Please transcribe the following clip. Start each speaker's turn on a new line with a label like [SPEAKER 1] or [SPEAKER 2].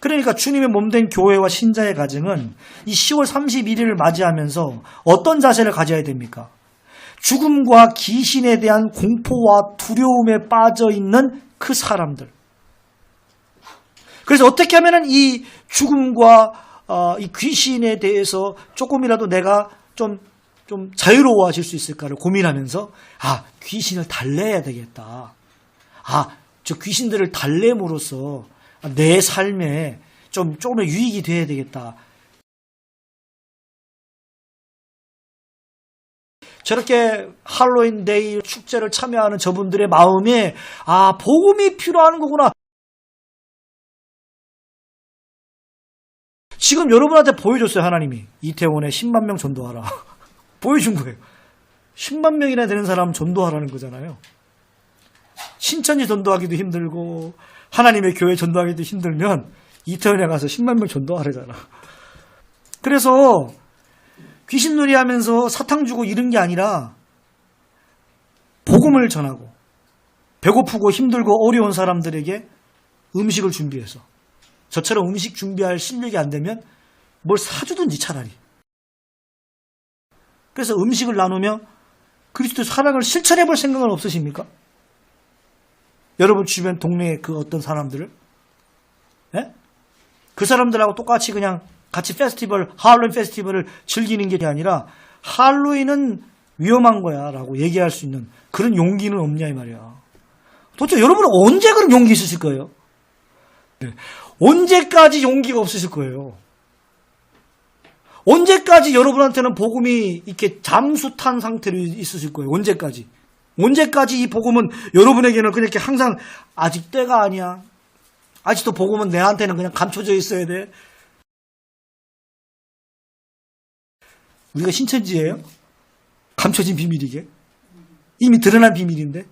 [SPEAKER 1] 그러니까 주님의 몸된 교회와 신자의 가정은 이 10월 31일을 맞이하면서 어떤 자세를 가져야 됩니까? 죽음과 귀신에 대한 공포와 두려움에 빠져 있는 그 사람들. 그래서 어떻게 하면은 이 죽음과 어, 이 귀신에 대해서 조금이라도 내가 좀, 좀 자유로워하실 수 있을까를 고민하면서 아, 귀신을 달래야 되겠다. 아, 저 귀신들을 달래므로써 내 삶에 좀, 조금의 유익이 돼야 되겠다. 저렇게 할로윈 데이 축제를 참여하는 저분들의 마음에 아, 복음이 필요한 거구나. 지금 여러분한테 보여줬어요, 하나님이. 이태원에 10만 명 전도하라. 보여준 거예요. 10만 명이나 되는 사람 전도하라는 거잖아요. 신천지 전도하기도 힘들고, 하나님의 교회 전도하기도 힘들면, 이태원에 가서 10만 명 전도하래잖아. 그래서, 귀신놀이 하면서 사탕 주고 이런 게 아니라, 복음을 전하고, 배고프고 힘들고 어려운 사람들에게 음식을 준비해서, 저처럼 음식 준비할 실력이 안 되면 뭘 사주든지 차라리. 그래서 음식을 나누며 그리스도 사랑을 실천해 볼 생각은 없으십니까? 여러분 주변 동네에 그 어떤 사람들을? 예? 그 사람들하고 똑같이 그냥 같이 페스티벌, 할로윈 페스티벌을 즐기는 게 아니라 할로윈은 위험한 거야 라고 얘기할 수 있는 그런 용기는 없냐 이 말이야. 도대체 여러분은 언제 그런 용기 있으실 거예요? 네. 언제까지 용기가 없으실 거예요? 언제까지 여러분한테는 복음이 이렇게 잠수탄 상태로 있으실 거예요? 언제까지? 언제까지 이 복음은 여러분에게는 그냥 이렇게 항상 아직 때가 아니야. 아직도 복음은 내한테는 그냥 감춰져 있어야 돼. 우리가 신천지예요? 감춰진 비밀이게? 이미 드러난 비밀인데?